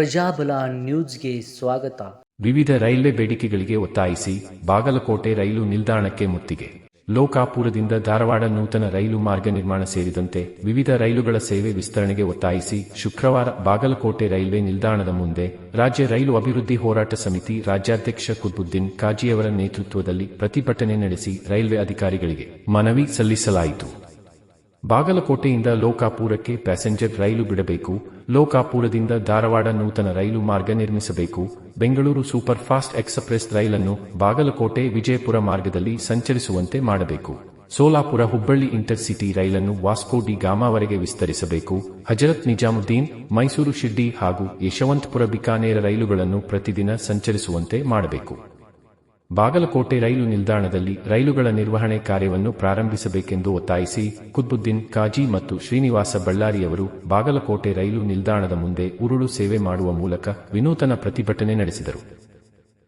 ಪ್ರಜಾಬಲ ನ್ಯೂಸ್ಗೆ ಸ್ವಾಗತ. ವಿವಿಧ ರೈಲ್ವೆ ಬೇಡಿಕೆಗಳಿಗೆ ಒತ್ತಾಯಿಸಿ ಬಾಗಲಕೋಟೆ ರೈಲು ನಿಲ್ದಾಣಕ್ಕೆ ಮುತ್ತಿಗೆ. ಲೋಕಾಪುರದಿಂದ ಧಾರವಾಡ ನೂತನ ರೈಲು ಮಾರ್ಗ ನಿರ್ಮಾಣ ಸೇರಿದಂತೆ ವಿವಿಧ ರೈಲುಗಳ ಸೇವೆ ವಿಸ್ತರಣೆಗೆ ಒತ್ತಾಯಿಸಿ ಶುಕ್ರವಾರ ಬಾಗಲಕೋಟೆ ರೈಲ್ವೆ ನಿಲ್ದಾಣದ ಮುಂದೆ ರಾಜ್ಯ ರೈಲು ಅಭಿವೃದ್ಧಿ ಹೋರಾಟ ಸಮಿತಿ ರಾಜ್ಯಾಧ್ಯಕ್ಷ ಕುತ್ಬುದ್ದೀನ್ ಕಾಜಿಯವರ ನೇತೃತ್ವದಲ್ಲಿ ಪ್ರತಿಭಟನೆ ನಡೆಸಿ ರೈಲ್ವೆ ಅಧಿಕಾರಿಗಳಿಗೆ ಮನವಿ ಸಲ್ಲಿಸಲಾಯಿತು. ಬಾಗಲಕೋಟೆಯಿಂದ ಲೋಕಾಪುರಕ್ಕೆ ಪ್ಯಾಸೆಂಜರ್ ರೈಲು ಬಿಡಬೇಕು. ಲೋಕಾಪುರದಿಂದ ಧಾರವಾಡ ನೂತನ ರೈಲು ಮಾರ್ಗ ನಿರ್ಮಿಸಬೇಕು. ಬೆಂಗಳೂರು ಸೂಪರ್ ಫಾಸ್ಟ್ ಎಕ್ಸ್ಪ್ರೆಸ್ ರೈಲನ್ನು ಬಾಗಲಕೋಟೆ ವಿಜಯಪುರ ಮಾರ್ಗದಲ್ಲಿ ಸಂಚರಿಸುವಂತೆ ಮಾಡಬೇಕು. ಸೋಲಾಪುರ ಹುಬ್ಬಳ್ಳಿ ಇಂಟರ್ಸಿಟಿ ರೈಲನ್ನು ವಾಸ್ಕೋ ಡಿ ಗಾಮಾವರೆಗೆ ವಿಸ್ತರಿಸಬೇಕು. ಹಜರತ್ ನಿಜಾಮುದ್ದೀನ್, ಮೈಸೂರು ಶಿಡ್ಡಿ ಹಾಗೂ ಯಶವಂತಪುರ ಬಿಕಾನೇರ ರೈಲುಗಳನ್ನು ಪ್ರತಿದಿನ ಸಂಚರಿಸುವಂತೆ ಮಾಡಬೇಕು. ಬಾಗಲಕೋಟೆ ರೈಲು ನಿಲ್ದಾಣದಲ್ಲಿ ರೈಲುಗಳ ನಿರ್ವಹಣೆ ಕಾರ್ಯವನ್ನು ಪ್ರಾರಂಭಿಸಬೇಕೆಂದು ಒತ್ತಾಯಿಸಿ ಕುದ್ಬುದ್ದೀನ್ ಕಾಜಿ ಮತ್ತು ಶ್ರೀನಿವಾಸ ಬಳ್ಳಾರಿಯವರು ಬಾಗಲಕೋಟೆ ರೈಲು ನಿಲ್ದಾಣದ ಮುಂದೆ ಉರುಳು ಸೇವೆ ಮಾಡುವ ಮೂಲಕ ವಿನೂತನ ಪ್ರತಿಭಟನೆ ನಡೆಸಿದರು.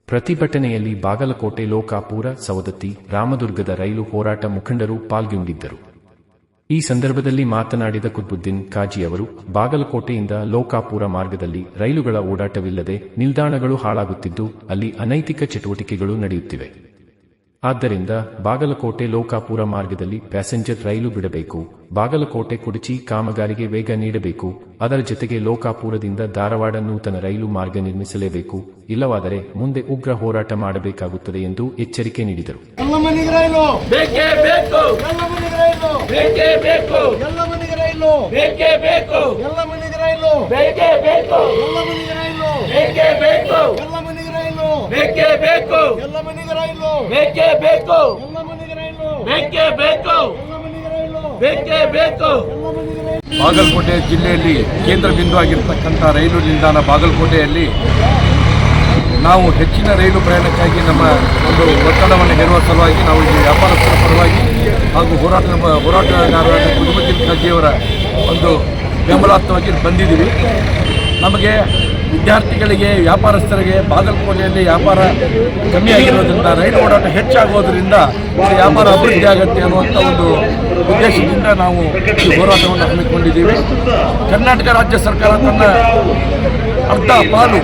ಪ್ರತಿಭಟನೆಯಲ್ಲಿ ಬಾಗಲಕೋಟೆ ಲೋಕಾಪುರ, ಸವದತ್ತಿ, ರಾಮದುರ್ಗದ ರೈಲು ಹೋರಾಟ ಮುಖಂಡರು ಪಾಲ್ಗೊಂಡಿದ್ದರು. ಈ ಸಂದರ್ಭದಲ್ಲಿ ಮಾತನಾಡಿದ ಕುತ್ಬುದ್ದೀನ್ ಕಾಜಿ ಅವರು, ಬಾಗಲಕೋಟೆಯಿಂದ ಲೋಕಾಪುರ ಮಾರ್ಗದಲ್ಲಿ ರೈಲುಗಳ ಓಡಾಟವಿಲ್ಲದೆ ನಿಲ್ದಾಣಗಳು ಹಾಳಾಗುತ್ತಿದ್ದು, ಅಲ್ಲಿ ಅನೈತಿಕ ಚಟುವಟಿಕೆಗಳು ನಡೆಯುತ್ತಿವೆ. ಆದ್ದರಿಂದ ಬಾಗಲಕೋಟೆ ಲೋಕಾಪುರ ಮಾರ್ಗದಲ್ಲಿ ಪ್ಯಾಸೆಂಜರ್ ರೈಲು ಬಿಡಬೇಕು. ಬಾಗಲಕೋಟೆ ಕುಡಚಿ ಕಾಮಗಾರಿಗೆ ವೇಗ ನೀಡಬೇಕು. ಅದರ ಜೊತೆಗೆ ಲೋಕಾಪುರದಿಂದ ಧಾರವಾಡ ನೂತನ ರೈಲು ಮಾರ್ಗ ನಿರ್ಮಿಸಲೇಬೇಕು. ಇಲ್ಲವಾದರೆ ಮುಂದೆ ಉಗ್ರ ಹೋರಾಟ ಮಾಡಬೇಕಾಗುತ್ತದೆ ಎಂದು ಎಚ್ಚರಿಕೆ ನೀಡಿದರು. ಎಲ್ಲ ಮನೆಗೆ ರೈಲು! ಬೇಕೇ ಬೇಕು. ಎಲ್ಲ ಮನೆಗೆ ರೈಲು. ಬೇಕೇ ಬೇಕು. ಎಲ್ಲ ಮನೆಗೆ ರೈಲು. ಬೇಕೇ ಬೇಕು. ಎಲ್ಲ ಮನೆಗೆ ಬೇಕೇ ಬೇಕು. ಬಾಗಲಕೋಟೆ ಜಿಲ್ಲೆಯಲ್ಲಿ ಕೇಂದ್ರ ಬಿಂದು ಆಗಿರ್ತಕ್ಕಂಥ ರೈಲು ನಿಲ್ದಾಣ ಬಾಗಲಕೋಟೆಯಲ್ಲಿ ನಾವು ಹೆಚ್ಚಿನ ರೈಲು ಪ್ರಯಾಣಕ್ಕಾಗಿ ನಮ್ಮ ಒಂದು ಒತ್ತಡವನ್ನು ಹೇರುವ ಸಲುವಾಗಿ ನಾವು ಇಲ್ಲಿ ವ್ಯಾಪಾರಸ್ಥರ ಪರವಾಗಿ ಹಾಗೂ ಹೋರಾಟ ಹೋರಾಟಗಾರರಾದ ಕುಟುಂಬ ಖರ್ಗೆಯವರ ಒಂದು ಬೆಂಬಲಾತ್ಮವಾಗಿ ಬಂದಿದ್ದೀವಿ. ನಮಗೆ ವಿದ್ಯಾರ್ಥಿಗಳಿಗೆ, ವ್ಯಾಪಾರಸ್ಥರಿಗೆ ಬಾಗಲಕೋಟೆಯಲ್ಲಿ ವ್ಯಾಪಾರ ಕಮ್ಮಿ ಆಗಿರೋದ್ರಿಂದ ರೈಲು ಓಡಾಟ ಹೆಚ್ಚಾಗೋದ್ರಿಂದ ವ್ಯಾಪಾರ ಅಭಿವೃದ್ಧಿ ಆಗುತ್ತೆ ಅನ್ನುವಂಥ ಒಂದು ಉದ್ದೇಶದಿಂದ ನಾವು ಈ ಹೋರಾಟವನ್ನು ಹಮ್ಮಿಕೊಂಡಿದ್ದೀವಿ. ಕರ್ನಾಟಕ ರಾಜ್ಯ ಸರ್ಕಾರ ತನ್ನ ಅರ್ಧ ಪಾಲು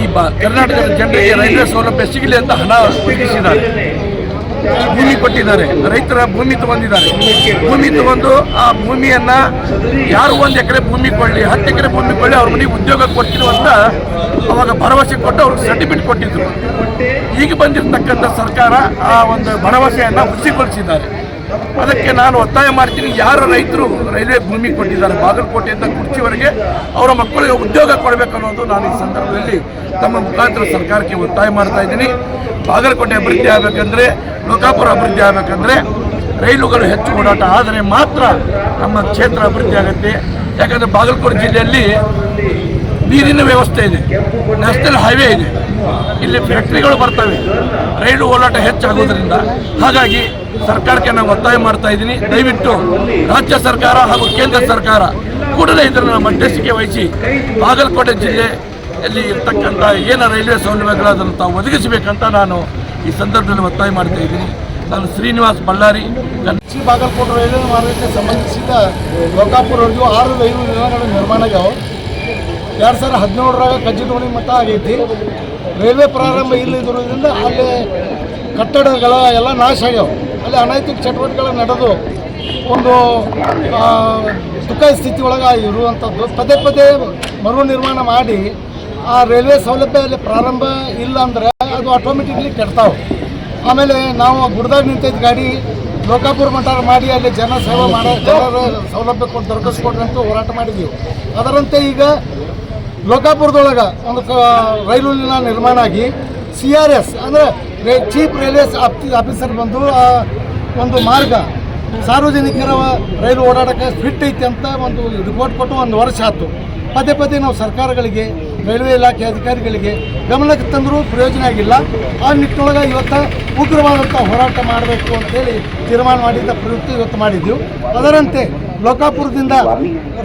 ಈ ಬಾ, ಕರ್ನಾಟಕದ ಜನರಿಗೆ ರೈಲ್ವೆ ಸೌಲಭ್ಯ ಸಿಗಲಿ ಅಂತ ಹಣ ಒದಗಿಸಿದ್ದಾರೆ. ಕೊಟ್ಟಿದ್ದಾರೆ. ರೈತರ ಭೂಮಿ ತಗೊಂಡಿದ್ದಾರೆ. ಭೂಮಿ ತಗೊಂಡು ಆ ಭೂಮಿಯನ್ನ ಯಾರು ಒಂದು ಎಕರೆ ಭೂಮಿ ಕೊಳ್ಳಿ, ಹತ್ತು ಎಕರೆ ಭೂಮಿ ಕೊಳ್ಳಿ, ಅವ್ರ ಮನೆಗೆ ಉದ್ಯೋಗ ಕೊಟ್ಟಿದ್ರು ಅಂತ ಅವಾಗ ಭರವಸೆ ಕೊಟ್ಟು ಅವ್ರಿಗೆ ಸರ್ಟಿಫಿಕೇಟ್ ಕೊಟ್ಟಿದ್ರು. ಈಗ ಬಂದಿರತಕ್ಕಂಥ ಸರ್ಕಾರ ಆ ಒಂದು ಭರವಸೆಯನ್ನ ಹುಸಿಗೊಳಿಸಿದ್ದಾರೆ. ಅದಕ್ಕೆ ನಾನು ಒತ್ತಾಯ ಮಾಡ್ತೀನಿ, ಯಾರು ರೈತರು ರೈಲ್ವೆ ಭೂಮಿ ಕೊಟ್ಟಿದ್ದಾರೆ ಬಾಗಲಕೋಟೆಯಿಂದ ಕುರ್ಚಿವರೆಗೆ ಅವರ ಮಕ್ಕಳಿಗೆ ಉದ್ಯೋಗ ಕೊಡಬೇಕು ಅನ್ನೋದು ನಾನು ಈ ಸಂದರ್ಭದಲ್ಲಿ ತಮ್ಮ ಮುಖಾಂತರ ಸರ್ಕಾರಕ್ಕೆ ಒತ್ತಾಯ ಮಾಡ್ತಾ ಇದ್ದೀನಿ. ಬಾಗಲಕೋಟೆ ಅಭಿವೃದ್ಧಿ ಆಗಬೇಕಂದ್ರೆ, ಲೋಕಾಪುರ ಅಭಿವೃದ್ಧಿ ಆಗಬೇಕಂದ್ರೆ ರೈಲುಗಳು ಹೆಚ್ಚು ಓಡಾಟ. ಆದರೆ ಮಾತ್ರ ನಮ್ಮ ಕ್ಷೇತ್ರ ಅಭಿವೃದ್ಧಿ ಆಗುತ್ತೆ. ಯಾಕಂದರೆ ಬಾಗಲಕೋಟೆ ಜಿಲ್ಲೆಯಲ್ಲಿ ನೀರಿನ ವ್ಯವಸ್ಥೆ ಇದೆ, ನ್ಯಾಷನಲ್ ಹೈವೇ ಇದೆ. ಇಲ್ಲಿ ಫ್ಯಾಕ್ಟ್ರಿಗಳು ಬರ್ತವೆ, ರೈಲು ಓಡಾಟ ಹೆಚ್ಚಾಗೋದ್ರಿಂದ ಹಾಗಾಗಿ ಸರ್ಕಾರಕ್ಕೆ ನಾನು ಒತ್ತಾಯ ಮಾಡ್ತಾ ಇದ್ದೀನಿ. ದಯವಿಟ್ಟು ರಾಜ್ಯ ಸರ್ಕಾರ ಹಾಗೂ ಕೇಂದ್ರ ಸರ್ಕಾರ ಕೂಡಲೇ ಇದನ್ನು ಮಧ್ಯಸ್ಥಿಕೆ ವಹಿಸಿ ಬಾಗಲಕೋಟೆ ಜಿಲ್ಲೆಯಲ್ಲಿ ಇರ್ತಕ್ಕಂಥ ಏನು ರೈಲ್ವೆ ಸೌಲಭ್ಯಗಳದನ್ನು ತಾವು ಒದಗಿಸಬೇಕಂತ ನಾನು ಈ ಸಂದರ್ಭದಲ್ಲಿ ಒತ್ತಾಯ ಮಾಡ್ತಾ ಇದ್ದೀನಿ. ನಾನು ಶ್ರೀನಿವಾಸ್ ಬಳ್ಳಾರಿ ಕಚ್ಚಿ ಬಾಗಲಕೋಟೆ ರೈಲ್ವೆ ಮಾರ್ಗಕ್ಕೆ ಸಂಬಂಧಿಸಿದ ಲೋಕಾಪುರವರೆಗೂ ಆರು ರೈಲು ನಿಲ್ದಾಣಗಳ ನಿರ್ಮಾಣ ಆಗ್ಯಾವ. ಎರಡು ಸಾವಿರದ ಹದಿನೇಳರಾಗ ಕಜ್ಜಿದೋಣಿ ಮತ ಆಗೈತಿ. ರೈಲ್ವೆ ಪ್ರಾರಂಭ ಇಲ್ಲದಿರೋದ್ರಿಂದ ಅಲ್ಲಿ ಕಟ್ಟಡಗಳ ಎಲ್ಲ ನಾಶ ಆಗ್ಯಾವ. ಅಲ್ಲಿ ಅನೈತಿಕ ಚಟುವಟಿಕೆಗಳು ನಡೆದು ಒಂದು ದುಃಖ ಸ್ಥಿತಿ ಒಳಗೆ ಇರುವಂಥದ್ದು. ಪದೇ ಪದೇ ಮರು ನಿರ್ಮಾಣ ಮಾಡಿ ಆ ರೈಲ್ವೆ ಸೌಲಭ್ಯ ಅಲ್ಲಿ ಪ್ರಾರಂಭ ಇಲ್ಲ ಅಂದ್ರೆ ಅದು ಆಟೋಮೆಟಿಕ್ಲಿ ಕೆಡ್ತಾವೆ. ಆಮೇಲೆ ನಾವು ಗುಡ್ದಾಗ ನಿಂತಿದ್ದ ಗಾಡಿ ಲೋಕಾಪುರ ಮಠ ಮಾಡಿ ಅಲ್ಲಿ ಜನ ಸೇವೆ ಮಾಡೋ ಜನರ ಸೌಲಭ್ಯ ಕೊಟ್ಟು ದೊರಕಿಸ್ಕೊಡ್ರಿ ಅಂತ ಹೋರಾಟ ಮಾಡಿದ್ದೀವಿ ಅದರಂತೆ ಈಗ ಲೋಕಾಪುರದೊಳಗೆ ಒಂದು ರೈಲು ನಿಲ್ದಾಣ ನಿರ್ಮಾಣ ಆಗಿ ಸಿ ಆರ್ ಎಸ್ ಅಂದರೆ ಚೀಫ್ ರೈಲ್ವೆ ಆಫೀಸರ್ ಬಂದು ಒಂದು ಮಾರ್ಗ. ಸಾರ್ವಜನಿಕರ ರೈಲು ಓಡಾಟಕ್ಕೆ ಫಿಟ್ ಐತಿ ಅಂತ ಒಂದು ರಿಪೋರ್ಟ್ ಕೊಟ್ಟು ಒಂದು ವರ್ಷ ಆಯ್ತು. ಪದೇ ಪದೇ ನಾವು ಸರ್ಕಾರಗಳಿಗೆ, ರೈಲ್ವೆ ಇಲಾಖೆ ಅಧಿಕಾರಿಗಳಿಗೆ ಗಮನಕ್ಕೆ ತಂದರೂ ಪ್ರಯೋಜನ ಆಗಿಲ್ಲ. ಆ ನಿಟ್ಟಿನೊಳಗೆ ಇವತ್ತು ಉಗ್ರವಾದಂಥ ಹೋರಾಟ ಮಾಡಬೇಕು ಅಂತೇಳಿ ತೀರ್ಮಾನ ಮಾಡಿದ್ದ ಪ್ರವೃತ್ತಿ ಇವತ್ತು ಮಾಡಿದ್ದೆವು ಅದರಂತೆ ಲೋಕಾಪುರದಿಂದ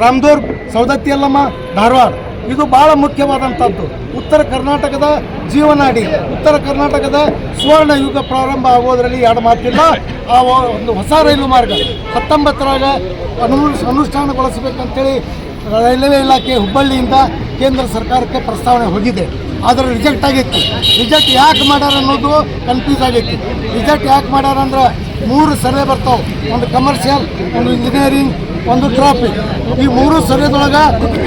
ರಾಮದೂರ್ ಸೌದತ್ತಿಯಲ್ಲಮ್ಮ ಧಾರವಾಡ. ಇದು ಬಹಳ ಮುಖ್ಯವಾದಂಥದ್ದು. ಉತ್ತರ ಕರ್ನಾಟಕದ ಜೀವನಾಡಿ, ಉತ್ತರ ಕರ್ನಾಟಕದ ಸುವರ್ಣ ಯುಗ ಪ್ರಾರಂಭ ಆಗೋದರಲ್ಲಿ ಎರಡು ಮಾತಿಲ್ಲ, ಆ ಒಂದು ಹೊಸ ರೈಲು ಮಾರ್ಗ. ಹತ್ತೊಂಬತ್ತರಾಗ ಅನು ಅನುಷ್ಠಾನಗೊಳಿಸಬೇಕಂತೇಳಿ ರೈಲ್ವೆ ಇಲಾಖೆ ಹುಬ್ಬಳ್ಳಿಯಿಂದ ಕೇಂದ್ರ ಸರ್ಕಾರಕ್ಕೆ ಪ್ರಸ್ತಾವನೆ ಹೋಗಿದೆ. ಆದರೆ ರಿಜೆಕ್ಟ್ ಆಗಿತ್ತು. ರಿಜೆಕ್ಟ್ ಯಾಕೆ ಮಾಡ್ಯಾರ ಅನ್ನೋದು ಕನ್ಫ್ಯೂಸ್ ಆಗೈತಿ. ರಿಜೆಕ್ಟ್ ಯಾಕೆ ಮಾಡ್ಯಾರ ಅಂದ್ರೆ ಮೂರು ಸರ್ವೆ ಬರ್ತಾವೆ. ಒಂದು ಕಮರ್ಷಿಯಲ್ ಒಂದು ಇಂಜಿನಿಯರಿಂಗ್ ಒಂದು ಟ್ರಾಫಿಕ್ ಈ ಮೂರು ಸರ್ವೆದೊಳಗೆ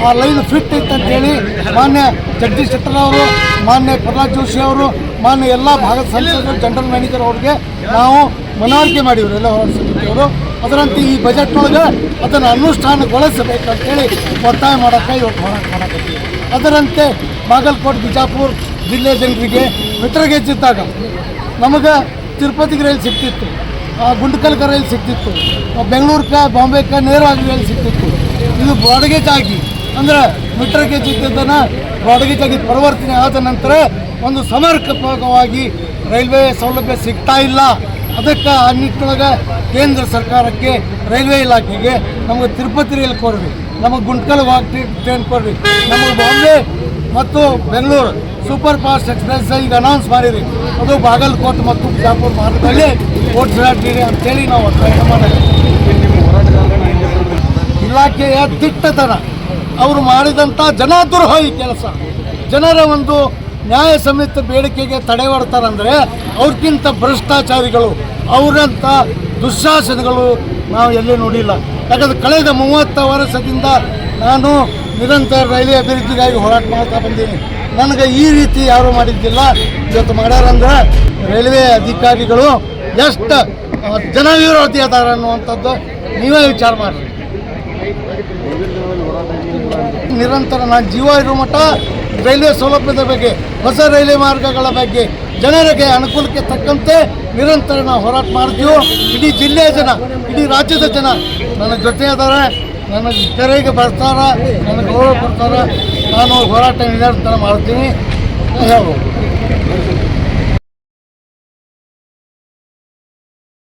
ಆ ಲೈನ್ ಫಿಟ್ ಇತ್ತು ಅಂತೇಳಿ ಮಾನ್ಯ ಜಗದೀಶ್ ಶೆಟ್ಟರ್ ಅವರು, ಮಾನ್ಯ ಪ್ರಹ್ಲಾದ್ ಜೋಶಿ ಅವರು, ಮಾನ್ಯ ಎಲ್ಲ ಭಾಗದ ಸಂಸದರು, ಜನರಲ್ ಮ್ಯಾನೇಜರ್ ಅವ್ರಿಗೆ ನಾವು ಮನವರಿಕೆ ಮಾಡಿದ್ರು ಎಲ್ಲ ಸಮಿತಿಯವರು. ಅದರಂತೆ ಈ ಬಜೆಟ್ನೊಳಗೆ ಅದನ್ನು ಅನುಷ್ಠಾನಗೊಳಿಸಬೇಕಂತೇಳಿ ಒತ್ತಾಯ ಮಾಡೋಕ್ಕೆ ಇವತ್ತು ಹೋರಾಟ ಮಾಡಕತ್ತೀವಿ. ಅದರಂತೆ ಬಾಗಲಕೋಟೆ, ಬಿಜಾಪುರ ಜಿಲ್ಲೆ ಜನರಿಗೆ ಮೆಟ್ರೋಗೇಜ್ ಇದ್ದಾಗ ನಮಗೆ ತಿರುಪತಿಗೆ ರೈಲು ಸಿಗ್ತಿತ್ತು. ಆ, ಕರೆಯಲ್ಲಿ ಸಿಕ್ತಿತ್ತು. ಬೆಂಗಳೂರು ಕ ಬೆಂಗಳೂರ್ಕ ಬಾಂಬೆಕ ನೇರವಾಗಿ ಸಿಕ್ತಿತ್ತು. ಇದು ಬ್ರಾಡ್ಗೇಜ್ ಆಗಿ ಅಂದ್ರೆ ಮೀಟರ್ ಗೇಜ್ ಇದ್ದದನ್ನು ಬ್ರಾಡ್ಗೇಜ್ ಆಗಿ ಪರಿವರ್ತನೆ ಆದ ನಂತರ ಒಂದು ಸಮರ್ಪಕವಾಗಿ ರೈಲ್ವೆ ಸೌಲಭ್ಯ ಸಿಗ್ತಾ ಇಲ್ಲ. ಅದಕ್ಕೆ ಆ ನಿಟ್ಟಿನೊಳಗೆ ಕೇಂದ್ರ ಸರ್ಕಾರಕ್ಕೆ ರೈಲ್ವೆ ಇಲಾಖೆಗೆ ನಮಗೆ ತಿರುಪತಿ ರೈಲು ಕೊಡ್ರಿ. ನಮಗೆ ಗುಂಟ್ಕಲ್ ಹೋಗಿ ಟ್ರೈನ್ ಕೊಡ್ರಿ. ನಮಗೆ ಬಾಂಬೆ ಮತ್ತು ಬೆಂಗಳೂರು ಸೂಪರ್ ಫಾಸ್ಟ್ ಎಕ್ಸ್ಪ್ರೆಸ್ ಈಗ ಅನೌನ್ಸ್ ಮಾಡಿರಿ ಅದು ಬಾಗಲಕೋಟೆ ಮತ್ತು ಬಿಜಾಪುರ ಮಾರ್ಗದಲ್ಲಿ ಓಡಿಸಿರಿ ಅಂತೇಳಿ ನಾವು ಒತ್ತಾಯ ಮಾಡಿದ್ವಿ. ಇಲಾಖೆಯ ದಿಟ್ಟತನ. ಅವರು ಮಾಡಿದಂಥ ಜನಾದ್ರೋಹಿ ಕೆಲಸ. ಜನರ ಒಂದು ನ್ಯಾಯ ಸಮಿತ ಬೇಡಿಕೆಗೆ ತಡೆ ಹೊಡ್ತಾರಂದರೆ ಅವ್ರಿಗಿಂತ ಭ್ರಷ್ಟಾಚಾರಿಗಳು, ಅವರಂಥ ದುಶ್ಯಾಸನಗಳು ನಾವು ಎಲ್ಲೂ ನೋಡಿಲ್ಲ. ಯಾಕಂದರೆ ಕಳೆದ ಮೂವತ್ತು ವರ್ಷದಿಂದ ನಾನು ನಿರಂತರ ರೈಲ್ವೆ ಅಭಿವೃದ್ಧಿಗಾಗಿ ಹೋರಾಟ ಮಾಡ್ತಾ ಬಂದೀನಿ. ನನಗೆ ಈ ರೀತಿ ಯಾರು ಮಾಡಿದ್ದಿಲ್ಲ. ಇವತ್ತು ಮಾಡ್ಯಾರಂದ್ರೆ ರೈಲ್ವೆ ಅಧಿಕಾರಿಗಳು ಎಷ್ಟು ಜನವಿರೋಧಿ ಅದಾರ ಅನ್ನುವಂಥದ್ದು ನೀವೇ ವಿಚಾರ ಮಾಡಿರಿ. ನಿರಂತರ ನಾನು ಜೀವ ಇರೋ ಮಟ್ಟ ರೈಲ್ವೆ ಸೌಲಭ್ಯದ ಬಗ್ಗೆ, ಹೊಸ ರೈಲ್ವೆ ಮಾರ್ಗಗಳ ಬಗ್ಗೆ ಜನರಿಗೆ ಅನುಕೂಲಕ್ಕೆ ತಕ್ಕಂತೆ ನಿರಂತರ ನಾವು ಹೋರಾಟ ಮಾಡ್ತೀವಿ. ಇಡೀ ಜಿಲ್ಲೆಯ ಜನ, ಇಡೀ ರಾಜ್ಯದ ಜನ ನನ್ನ ಜೊತೆ ಅದಾರೆ. ನನಗೆ ಕರೆಗೆ ಬರ್ತಾರ ನನ್ನ ಗೌರವ ಕೊಡ್ತಾರ ನಾನು ಹೋರಾಟ ನಿರಂತರ ಮಾಡ್ತೀನಿ ಹೇಳ್ಬೋದು.